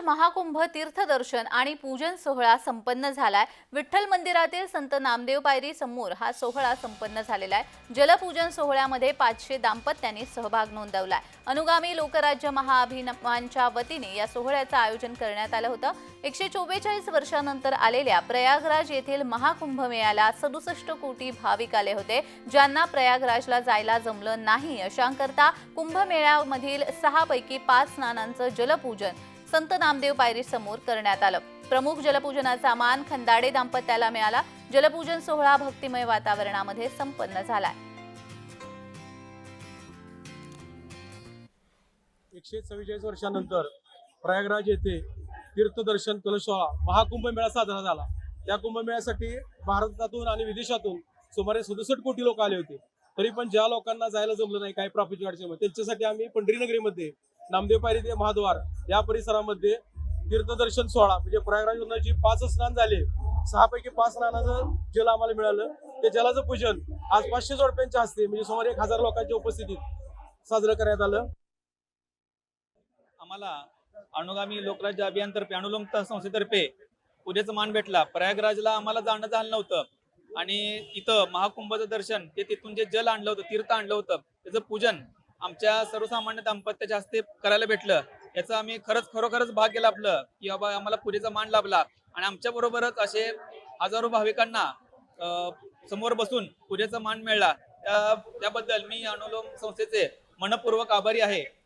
महाकुंभ तीर्थदर्शन आणि पूजन सोहळा संपन्न झालाय. विठ्ठल मंदिरातील संत नामदेव पायरी समोर हा सोहळा संपन्न झालेला आहे. जलपूजन सोहळ्यामध्ये पाचशे दाम्पत्यांनी सहभाग नोंदवलाय. अनुगामी लोकराज्य महाअभिनवांच्या वतीने या सोहळ्याचं आयोजन करण्यात आलं होतं. एकशे चोवेचाळीस वर्षानंतर आलेल्या प्रयागराज येथील महाकुंभ मेळ्याला सदुसष्ट कोटी भाविक आले होते. ज्यांना प्रयागराजला जायला जमलं नाही अशांकरता कुंभमेळ्यामधील सहा पैकी पाच स्नानांचं जलपूजन संत नामदेव पायरी समोर करण्यात आलं. प्रमुख जलपूजनाचा मान खंदाडे दाम्पत्याला मिळाला. जलपूजन सोहळा भक्तिमय वातावरणामध्ये संपन्न झालाय. एकशे चव्वेचाळीस वर्षानंतर प्रयागराज येथे तीर्थदर्शन कलशोळा महाकुंभ मेळा साजरा झाला. त्या कुंभमेळ्यासाठी भारतातून आणि विदेशातून सुमारे सदुसष्ट कोटी लोक आले होते. तरी पण ज्या लोकांना जायला जमलं नाही काही प्रॉफिट अडचणीमुळे त्यांच्यासाठी आम्ही पंढरीनगरीमध्ये नामदेव पायरी ते महाद्वार या परिसरामध्ये तीर्थदर्शन सोहळा म्हणजे प्रयागराज जी पाच स्नान झाले. सहा पैकी पाच स्नानाचं जल आम्हाला मिळालं. ते जलाचं पूजन आज पाचशे जोडप्यांच्या हस्ते म्हणजे सुमारे एक हजार लोकांच्या उपस्थितीत साजरं करण्यात आलं. आम्हाला अनुगामी लोकराज्य अभियानतर्फे अनुलोम संस्थेतर्फे पूजेचा मान भेटला. प्रयागराजला आम्हाला जाणं झालं नव्हतं. आणि इथं महाकुंभाचं दर्शन ते तिथून जे जल आणलं होतं तीर्थ आणलं होतं त्याचं पूजन आमच्या सर्वसामान्य दाम्पत्याच्या हस्ते करायला भेटलं. याचं आम्ही खरंच खरोखरच भाग्य लाभलं की बाबा आम्हाला पुरीचा मान लाभला. आणि आमच्या बरोबरच असे हजारो भाविकांना समोर बसून पूजेचा मान मिळाला. त्या- त्याबद्दल मी अनुलोम संस्थेचे मनपूर्वक आभारी आहे.